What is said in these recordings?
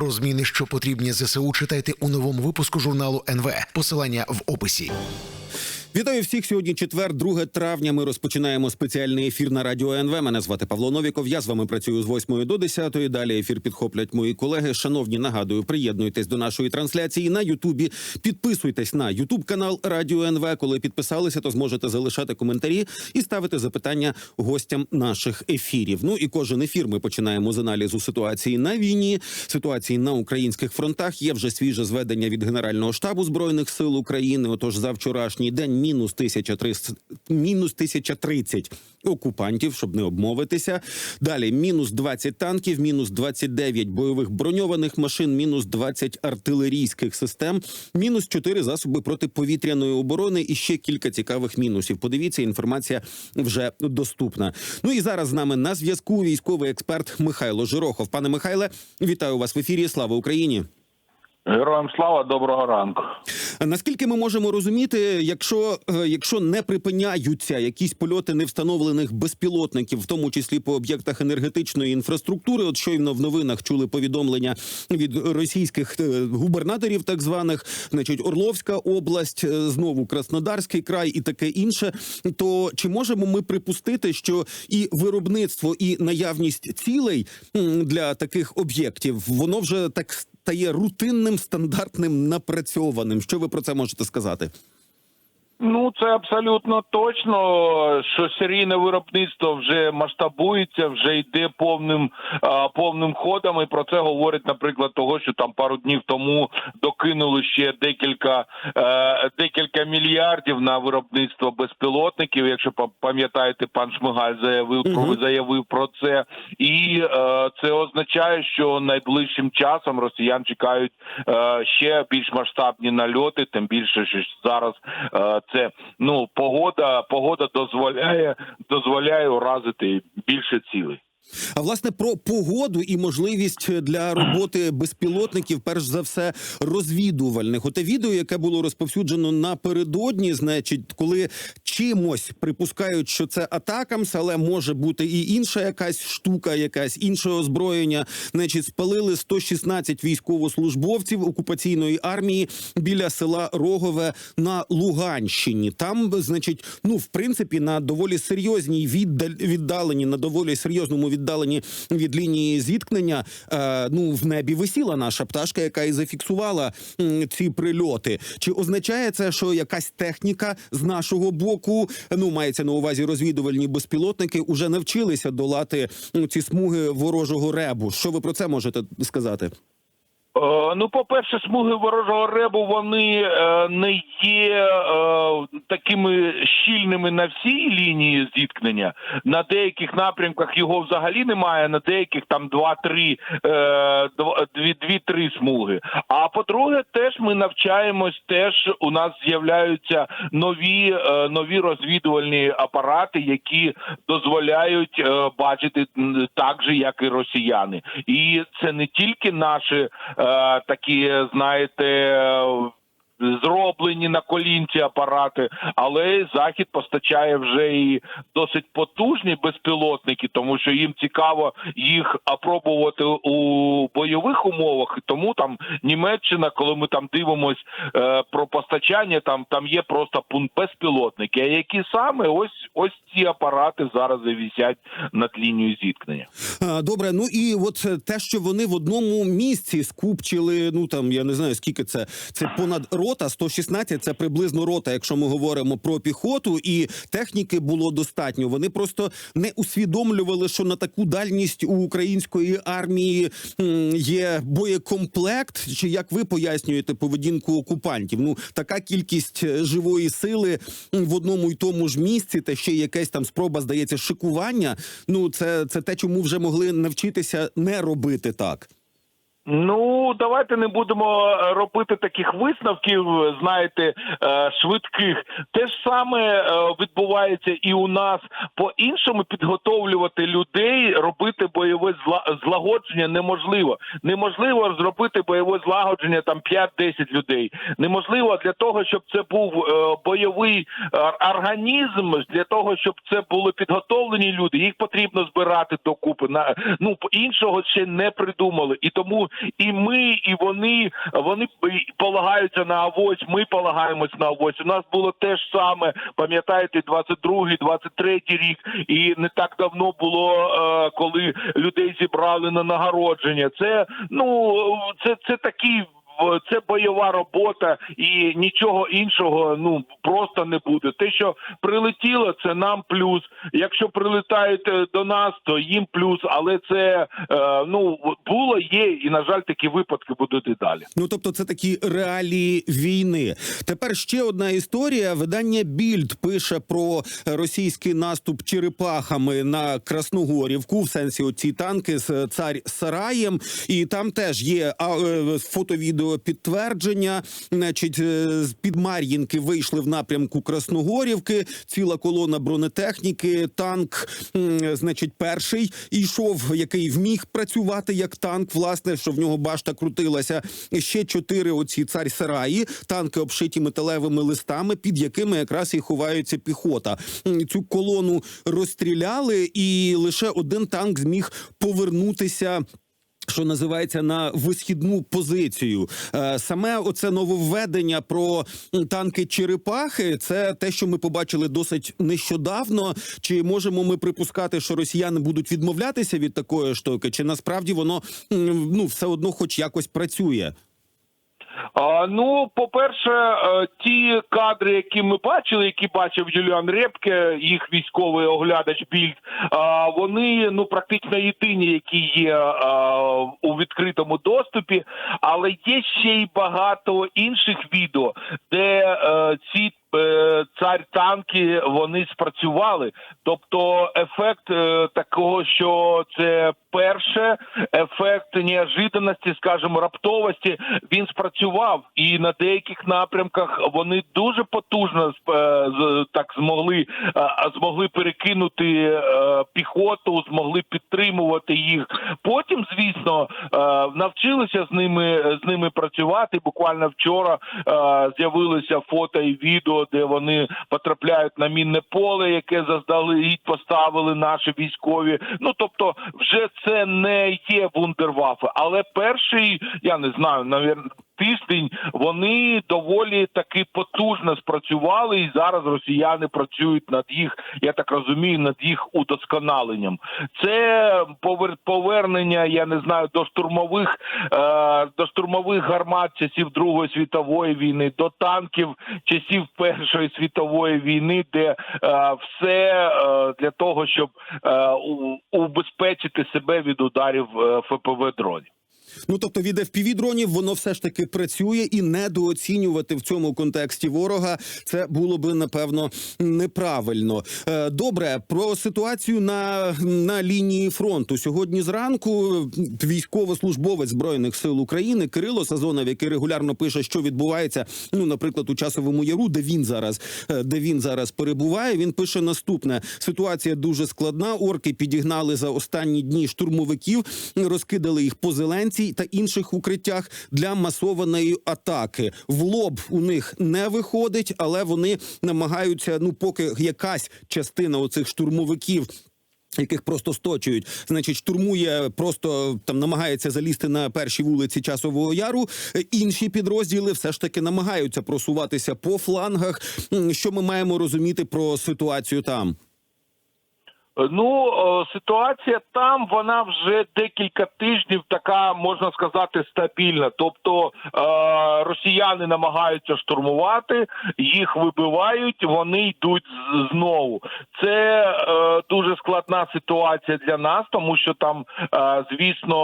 Про зміни, що потрібні ЗСУ, читайте у новому випуску журналу НВ. Посилання в описі. Вітаю всіх сьогодні. Четвер, 2 травня. Ми розпочинаємо спеціальний ефір на радіо НВ. Мене звати Павло Новіков. Я з вами працюю з 8 до 10. Далі ефір підхоплять мої колеги. Шановні, нагадую, приєднуйтесь до нашої трансляції на Ютубі. Підписуйтесь на Ютуб канал Радіо НВ. Коли підписалися, то зможете залишати коментарі і ставити запитання гостям наших ефірів. Ну і кожен ефір ми починаємо з аналізу ситуації на війні, ситуації на українських фронтах. Є вже свіже зведення від Генерального штабу збройних сил України. Отож, за вчорашній день мінус 1300, мінус 1030 окупантів, щоб не обмовитися. Далі мінус 20 танків, мінус 29 бойових броньованих машин, мінус 20 артилерійських систем, мінус 4 засоби протиповітряної оборони і ще кілька цікавих мінусів. Подивіться, інформація вже доступна. Ну і зараз з нами на зв'язку військовий експерт Михайло Жирохов. Пане Михайле, вітаю вас в ефірі. Слава Україні! Героям слава, доброго ранку. Наскільки ми можемо розуміти, якщо, е, якщо не припиняються якісь польоти невстановлених безпілотників, в тому числі по об'єктах енергетичної інфраструктури, от щойно в новинах чули повідомлення від російських е, губернаторів, так званих, значить Орловська область, е, знову Краснодарський край і таке інше. То чи можемо ми припустити, що і виробництво, і наявність цілей для таких об'єктів, воно вже так стає рутинним, стандартним, напрацьованим. Що ви про це можете сказати? Ну це абсолютно точно, що серійне виробництво вже масштабується, вже йде повним а, повним ходом. І про це говорить, наприклад, того, що там пару днів тому докинули ще декілька е, декілька мільярдів на виробництво безпілотників. Якщо па- пам'ятаєте, пан Шмигаль заявив про Мгм. заявив про це, і е, це означає, що найближчим часом росіян чекають е, ще більш масштабні нальоти, тим більше, що зараз е, це ну погода, погода дозволяє дозволяє уразити більше цілей. А власне про погоду і можливість для роботи безпілотників, перш за все, розвідувальних. Оте відео, яке було розповсюджено напередодні, значить, коли чимось припускають, що це атакамс, але може бути і інша якась штука, якась інше озброєння. Значить, спалили 116 військовослужбовців окупаційної армії біля села Рогове на Луганщині. Там, значить, ну в принципі, на доволі серйозній віддаленні, на доволі серйозному віддаленні від лінії зіткнення. Е, ну в небі висіла наша пташка, яка і зафіксувала ці прильоти. Чи означає це, що якась техніка з нашого боку, ну мається на увазі розвідувальні безпілотники, уже навчилися долати ці смуги ворожого ребу? Що ви про це можете сказати? Е, Ну, по-перше, смуги ворожого ребу вони е, не є е, такими щільними на всій лінії зіткнення. На деяких напрямках його взагалі немає, на деяких там два-три два- дві- дві-три смуги. А по-друге, теж ми навчаємось. Теж у нас з'являються нові, нові розвідувальні апарати, які дозволяють бачити так же, як і росіяни. І це не тільки наші такі, знаєте. Е, Зроблені на колінці апарати, але захід постачає вже і досить потужні безпілотники, тому що їм цікаво їх опробувати у бойових умовах. Тому там Німеччина, коли ми там дивимось е, про постачання, там там є просто пункт безпілотники. А які саме ось ось ці апарати зараз і висять над лінією зіткнення. Добре, ну і от е, те, що вони в одному місці скупчили, ну там я не знаю скільки це. Це понад рота, 116, Це приблизно рота, якщо ми говоримо про піхоту, і техніки було достатньо. Вони просто не усвідомлювали, що на таку дальність у української армії є боєкомплект. Чи як ви пояснюєте поведінку окупантів? Ну така кількість е, живої сили в одному й тому ж місці, та ще й якась там спроба, здається, шикування. Ну це, це те, чому вже могли навчитися не робити так. Ну давайте не будемо е, робити таких висновків, знаєте, е, швидких. Те ж саме е, відбувається і у нас по іншому підготовлювати людей, робити бойове зла- злагодження неможливо. Неможливо зробити бойове злагодження там 5-10 людей. Неможливо для того, щоб це був бойовий організм, для того, щоб це були підготовлені люди. Їх потрібно збирати докупи. На ну іншого ще не придумали, і тому і ми, і вони вони полагаються на авось. Ми полагаємось на авось. У нас було те ж саме, пам'ятаєте, 22-й, 23-й рік, і не так давно було, е, коли людей зібрали на нагородження. Це ну це, це такі. Це бойова робота і нічого іншого ну просто не буде. Те, що прилетіло, це нам плюс. Якщо прилетають е, до нас, то їм плюс. Але це е, ну було, є, і на жаль, такі випадки будуть і далі. Ну тобто, це такі реалії війни. Тепер ще одна історія. Видання Більд пише про російський наступ черепахами на Красногорівку, в сенсі оці танки з цар Сараєм, і там теж є е, фото-відео підтвердження. Значить, е, з під Мар'їнки вийшли в напрямку Красногорівки. Ціла колона бронетехніки. Танк, значить, перший йшов, який вміг працювати як танк. Власне, що в нього башта крутилася. Ще чотири оці цар Сараї, танки обшиті металевими листами, під якими якраз і ховається піхота. Цю колону розстріляли, і лише один танк зміг повернутися. Що називається на висхідну позицію, Е, саме оце нововведення про танки черепахи. Це те, що ми побачили досить нещодавно. Чи можемо ми припускати, що росіяни будуть відмовлятися від такої штуки? Чи насправді воно ну все одно, хоч якось працює? Ну, по-перше, е, ті кадри, які ми бачили, які бачив Юліан Репке, їх військовий оглядач Більд, вони ну практично єдині, які є у відкритому доступі, але є ще й багато інших відео, де е, ці. е, Цар танки вони спрацювали, тобто ефект такого, що це перше, ефект неожиданності, скажімо, раптовості, він спрацював, і на деяких напрямках вони дуже потужно е, так змогли е, змогли перекинути е, піхоту, змогли підтримувати їх. Потім, звісно, навчилися з ними з ними працювати. Буквально вчора з'явилися фото і відео, де вони потрапляють на мінне поле, яке заздалегідь поставили наші військові. Ну тобто, вже це не є вундервафи, але перший, я не знаю, навірно. Тиждень вони доволі таки потужно спрацювали, і зараз росіяни працюють над їх, я так розумію, над їх удосконаленням. Це повернення, я не знаю, до штурмових е, до штурмових гармат часів Другої світової війни, до танків часів Першої світової війни, де е, все е, для того, щоб убезпечити себе від ударів ФПВ дронів. Ну тобто від fpv дронів воно все ж таки працює, і недооцінювати в цьому контексті ворога це було би напевно неправильно. Е, Добре, про ситуацію на, на лінії фронту сьогодні зранку. Військовослужбовець збройних сил України Кирило Сазонов, який регулярно пише, що відбувається. Ну, наприклад, у часовому яру, де він зараз, е, де він зараз перебуває. Він пише наступне: ситуація дуже складна. Орки підігнали за останні дні штурмовиків, розкидали їх по зеленці та інших укриттях для масованої атаки. В лоб у них не виходить, але вони намагаються. Ну, поки якась частина оцих штурмовиків. Яких просто сточують, значить, штурмує, просто там намагається залізти на першій вулиці часового яру. Інші підрозділи все ж таки намагаються просуватися по флангах. Що ми маємо розуміти про ситуацію там? Ну е, ситуація там вона вже декілька тижнів така можна сказати стабільна. Тобто е, росіяни намагаються штурмувати, їх вибивають, вони йдуть знову. Це е, дуже складна ситуація для нас, тому що там, е, звісно,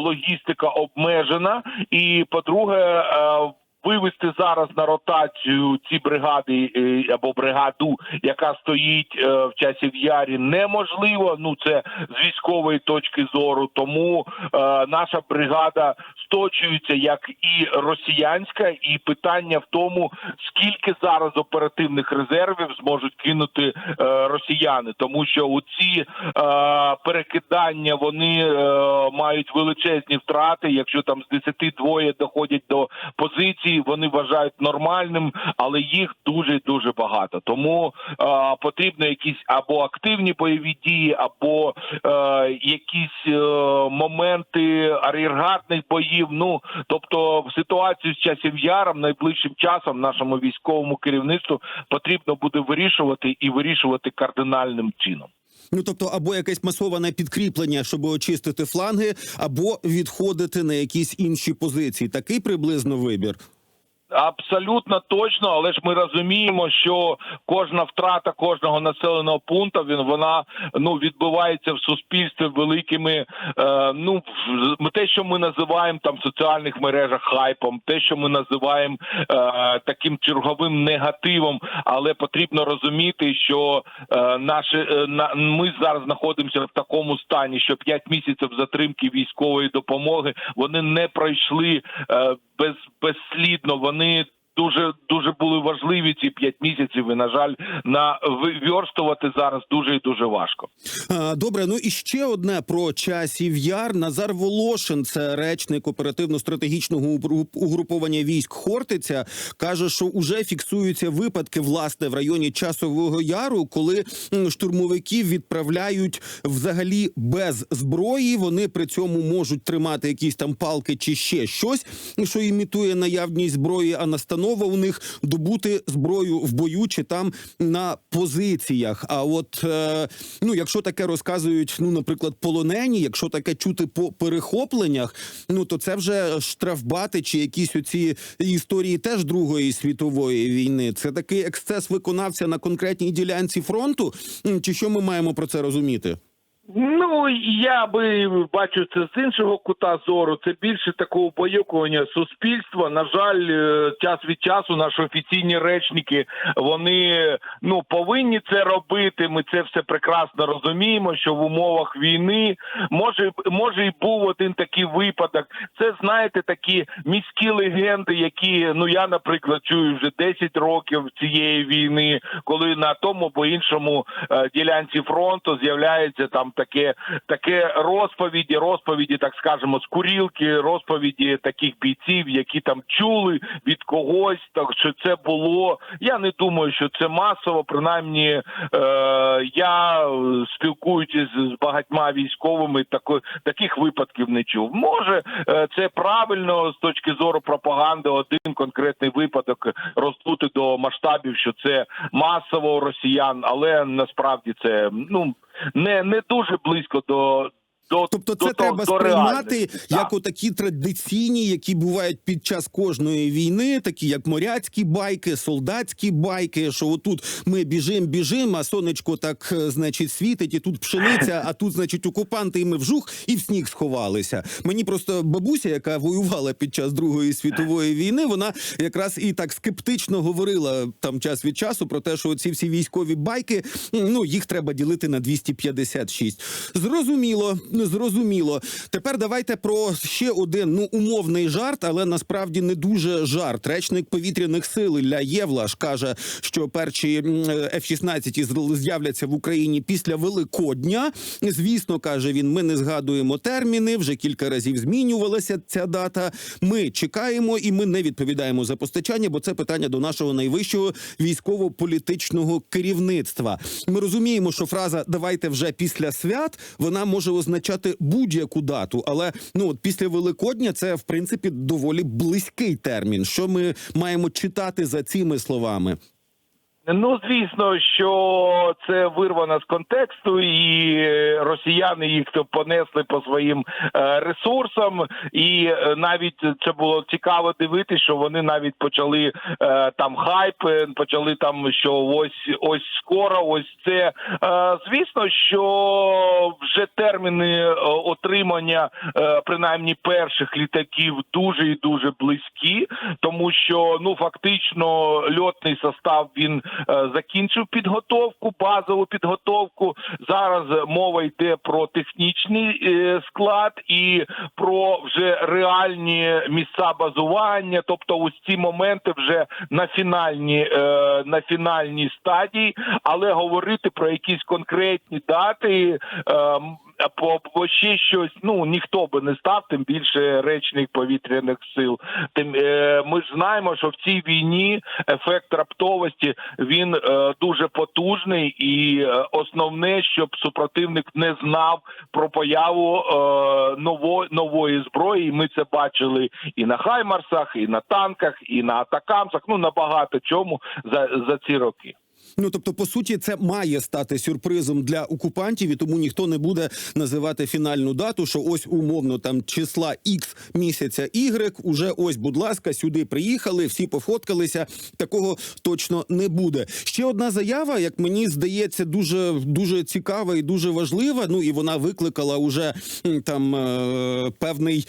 логістика обмежена, і по-друге, е, Вивести зараз на ротацію ці бригади е, або бригаду, яка стоїть е, в часі в ярі, неможливо. Ну це з військової точки зору. Тому е, наша бригада сточується як і росіянська, і питання в тому, скільки зараз оперативних резервів зможуть кинути росіяни, тому що у ці перекидання вони мають величезні втрати. Якщо там з 10 двоє доходять до позиції, позиції вони вважають нормальним, але їх дуже дуже багато. Тому е, потрібно якісь або активні бойові дії, або е, якісь е, моменти ар'єргардних боїв. Ну тобто, в ситуацію з часів яром найближчим часом нашому військовому керівництву потрібно буде вирішувати і вирішувати кардинальним чином. Ну тобто, або якесь масоване підкріплення, щоб очистити фланги, або відходити на якісь інші позиції. Такий приблизно вибір. Абсолютно точно, але ж ми розуміємо, що кожна втрата кожного населеного пункту він вона ну відбувається в суспільстві великими. Е, ну те, що ми називаємо там в соціальних мережах хайпом, те, що ми називаємо е, таким черговим негативом, але потрібно розуміти, що е, наші е, на ми зараз знаходимося в такому стані, що 5 місяців затримки військової допомоги вони не пройшли е, без безслідно. Вони дуже дуже були важливі ці 5 місяців. І на жаль, на виверстувати зараз дуже і дуже важко. Добре, ну і ще одне про часів яр. Назар Волошин, це речник оперативно-стратегічного угруповання військ Хортиця, каже, що уже фіксуються випадки власне в районі часового яру, коли штурмовиків відправляють взагалі без зброї. Вони при цьому можуть тримати якісь там палки чи ще щось, що імітує наявність зброї, а настанова у них добути зброю в бою чи там на позиціях. А от е, ну, якщо таке розказують, ну, наприклад, полонені, якщо таке чути по перехопленнях, ну то це вже штрафбати чи якісь оці історії теж Другої світової війни. Це такий ексцес виконався на конкретній ділянці фронту. Чи що ми маємо про це розуміти? Ну я би бачу це з іншого кута зору. Це більше такого боюкування суспільства. На жаль, е, час від часу наші офіційні речники вони ну повинні це робити. Ми це все прекрасно розуміємо. Що в умовах війни може може і був один такий випадок. Це знаєте такі міські легенди, які ну я, наприклад, чую вже 10 років цієї війни, коли на тому або іншому е, ділянці фронту з'являється там таке таке розповіді, розповіді, так скажемо, з курілки, розповіді таких бійців, які там чули від когось, так що це було. Я не думаю, що це масово. Принаймні, е, я е, спілкуючись з багатьма військовими, тако, таких випадків не чув. Може, е, це правильно з точки зору пропаганди. Один конкретний випадок роздути до масштабів, що це масово росіян, але насправді це ну не, не дуже близько до. До, Тобто, це того- треба до сприймати реальності. як Так. отакі традиційні, які бувають під час кожної війни, такі як моряцькі байки, солдатські байки. Що отут ми біжим, біжим, а сонечко так, е, значить, світить, і тут пшениця, а тут, значить, окупанти, і ми вжух, і в сніг сховалися. Мені просто бабуся, яка воювала під час Другої світової війни, вона якраз і так скептично говорила там час від часу про те, що ці всі військові байки, ну їх треба ділити на 256. Зрозуміло, зрозуміло. Тепер давайте про ще один ну умовний жарт, але насправді не дуже жарт. Речник повітряних сил Ілля Євлаш каже, що перші м, F-16 з'являться в Україні після Великодня. Звісно, каже він, ми не згадуємо терміни. Вже кілька разів змінювалася ця дата. Ми чекаємо і ми не відповідаємо за постачання, бо це питання до нашого найвищого військово-політичного керівництва. Ми розуміємо, що фраза давайте вже після свят вона може означати будь-яку дату, але ну от після Великодня це в принципі доволі близький термін. Що ми маємо читати за цими словами? Ну, звісно, що це вирвано з контексту, і росіяни їх то понесли по своїм е, ресурсам, і е, навіть це було цікаво дивитися, що вони навіть почали е, там хайп, почали там, що ось ось скоро, ось це. Звісно, що вже терміни отримання принаймні перших літаків дуже і дуже близькі, тому що ну фактично льотний состав він закінчив підготовку, базову підготовку. Зараз е, мова йде про технічний е, склад і про вже реальні місця базування. Тобто, ось ці моменти вже на фінальній е, на фінальній стадії, але говорити про якісь конкретні дати. Або ще щось. Ну ніхто би не став, тим більше речник повітряних сил. Тим е, ми ж знаємо, що в цій війні ефект раптовості він е, дуже потужний, і е, основне, щоб супротивник не знав про появу е, нової нової зброї. Ми це бачили і на Хаймарсах, і на танках, і на атакамсах. Ну на багато чому за, за ці роки. Ну тобто, по суті, це має стати сюрпризом для окупантів, і тому ніхто не буде називати фінальну дату, що ось умовно там числа X місяця Y, уже ось, будь ласка, сюди приїхали, всі пофоткалися. Такого точно не буде. Ще одна заява, як мені здається, дуже дуже цікава і дуже важлива. Ну і вона викликала уже там е, певний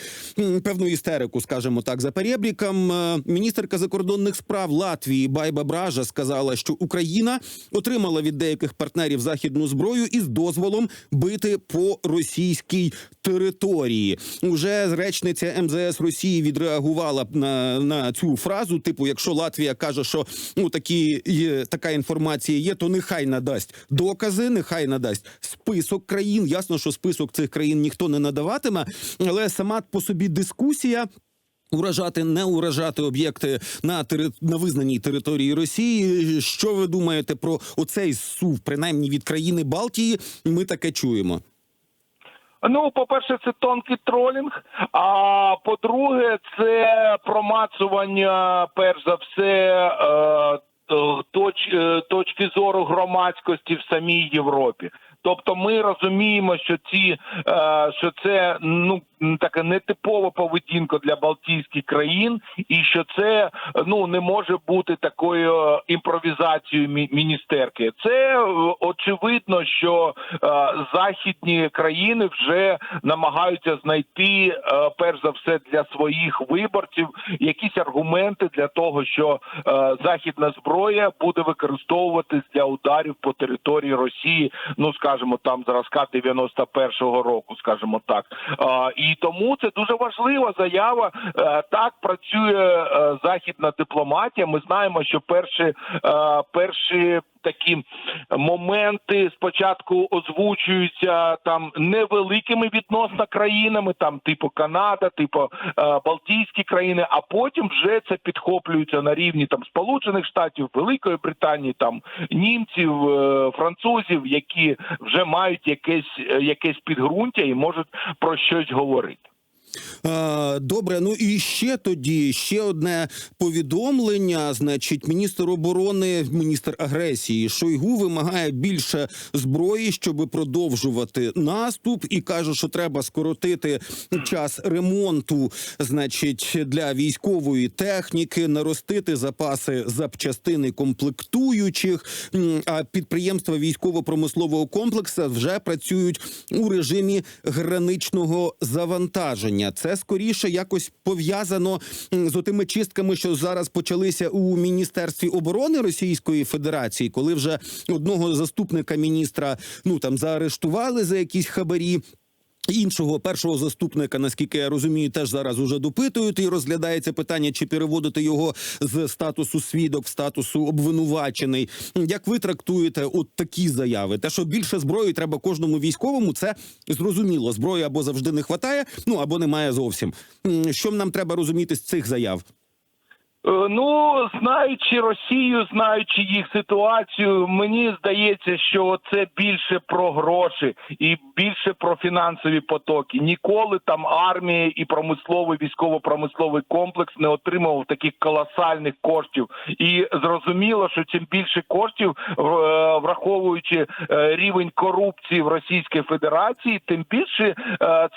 певну істерику, скажімо так, за перебріком. Е, Міністерка закордонних справ Латвії Байба Бража сказала, що Україна отримала від деяких партнерів західну зброю із дозволом бити по російській території. Уже речниця МЗС Росії відреагувала на, на цю фразу. Типу, якщо Латвія каже, що ну такі є, така інформація є, то нехай надасть докази, нехай надасть список країн. Ясно, що список цих країн ніхто не надаватиме, але сама по собі дискусія. Уражати, не уражати об'єкти на тери... на визнаній території Росії. Що ви думаєте про оцей сув, принаймні від країни Балтії? Ми таке чуємо. Ну, по-перше, це тонкий тролінг. А по-друге, це промацування, перш за все, е, точ, е, точки зору громадськості в самій Європі. Тобто ми розуміємо, що ці е, що це ну така нетипова поведінка для Балтійських країн, і що це ну не може бути такою е, імпровізацією міністерки. Це е, очевидно, що західні країни вже намагаються знайти перш за все для своїх виборців якісь аргументи для того, що західна зброя буде використовуватись для ударів по території Росії. Ну скажімо, там зразка 91-го року, скажімо так. І тому це дуже важлива заява. Е, так працює е, західна дипломатія. Ми знаємо, що перші, е, перші такі моменти спочатку озвучуються там невеликими відносно країнами, там типу Канада, типу е, Балтійські країни, а потім вже це підхоплюється на рівні там Сполучених Штатів, Великої Британії, там німців, е, французів, які вже мають якесь якесь підґрунтя і можуть про щось говорити. Добре, ну і ще тоді ще одне повідомлення. Значить, міністр оборони, міністр агресії Шойгу вимагає більше зброї, щоб продовжувати наступ, і каже, що треба скоротити час ремонту, значить, для військової техніки, наростити запаси запчастини комплектуючих. А підприємства військово-промислового комплексу вже працюють у режимі граничного завантаження. Це скоріше якось пов'язано з отими чистками, що зараз почалися у міністерстві оборони Російської Федерації, коли вже одного заступника міністра ну там заарештували за якісь хабарі. Іншого першого заступника, наскільки я розумію, теж зараз уже допитують і розглядається питання, чи переводити його з статусу свідок в статусу обвинувачений. Як ви трактуєте от такі заяви? Те, що більше зброї треба кожному військовому, це зрозуміло. Зброї або завжди не вистачає, ну або немає зовсім. Що нам треба розуміти з цих заяв? Е, Ну, знаючи Росію, знаючи їх ситуацію, мені здається, що це більше про гроші і більше про фінансові потоки. Ніколи там армія і промисловий військово-промисловий комплекс не отримував таких колосальних коштів. І зрозуміло, що чим більше коштів, е, враховуючи е, рівень корупції в Російській Федерації, тим більше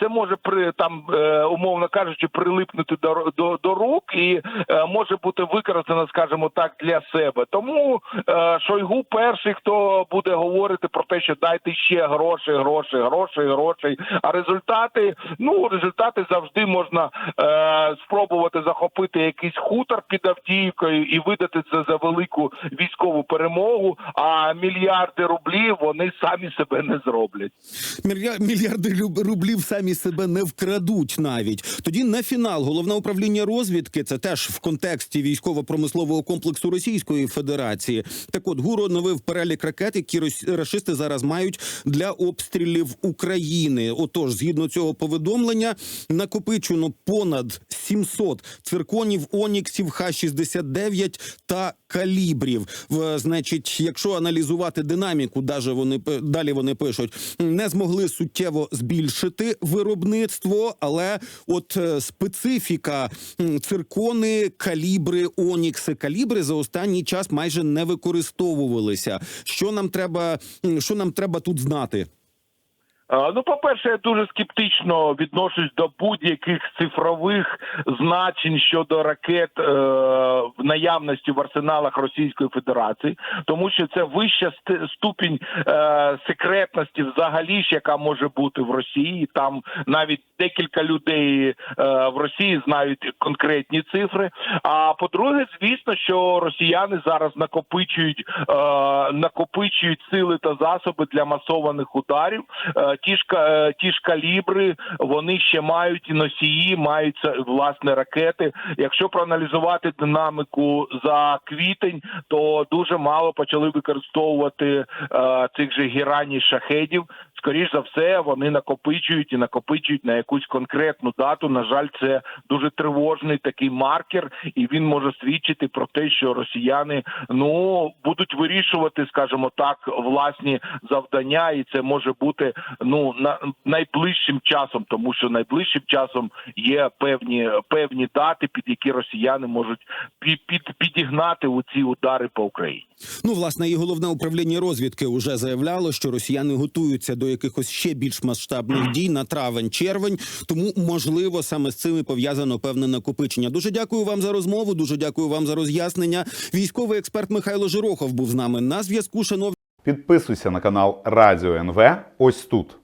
це може при там умовно кажучи прилипнути до, до, до рук і е, може бути використано, скажімо так, для себе. Тому е, Шойгу перший, хто буде говорити про те, що дайте ще гроші, гроші, гроші, гроші. А результати, ну результати завжди можна е, спробувати захопити якийсь хутор під Авдіївкою і видати це за велику військову перемогу. А мільярди рублів вони самі себе не зроблять. Мілья- Мільярди рублів самі себе не вкрадуть навіть. Тоді на фінал головне управління розвідки це теж в контексті контексті військово-промислового комплексу Російської Федерації. Так от ГУР оновив перелік ракет, які рашисти зараз мають для обстрілів України. Отож, згідно цього повідомлення, накопичено понад 700 цирконів, оніксів, Х-69 та калібрів. В, значить, якщо аналізувати динаміку, даже вони далі вони пишуть, не змогли суттєво збільшити виробництво, але от е, специфіка циркони, калібри, онікси, калібри за останній час майже не використовувалися. Що нам треба, що нам треба тут знати? Е, Ну, по-перше, я дуже скептично відношусь до будь-яких цифрових значень щодо ракет е, в наявності в арсеналах Російської Федерації, тому що це вища ст- ступінь е, секретності, взагалі ж, яка може бути в Росії. Там навіть декілька людей е, в Росії знають конкретні цифри. А по-друге, звісно, що росіяни зараз накопичують е, накопичують сили та засоби для масованих ударів. Е, ті ж е, ті ж калібри, вони ще мають і носії, мають власне ракети. Якщо проаналізувати динаміку за квітень, то дуже мало почали використовувати е, цих же гірані шахедів. Скоріш за все, вони накопичують і накопичують на якусь конкретну дату. На жаль, це дуже тривожний такий маркер, і він може свідчити про те, що росіяни ну будуть вирішувати, скажімо так, власні завдання, і це може бути ну на найближчим часом, тому що найближчим часом є певні певні дати, під які росіяни можуть під, під підігнати у ці удари по Україні. Ну, власне, і головне управління розвідки вже заявляло, що росіяни готуються до якихось ще більш масштабних дій на травень-червень. Тому можливо саме з цим і пов'язано певне накопичення. Дуже дякую вам за розмову. Дуже дякую вам за роз'яснення. Військовий експерт Михайло Жирохов був з нами на зв'язку. Шановні. Підписуйся на канал Радіо НВ ось тут.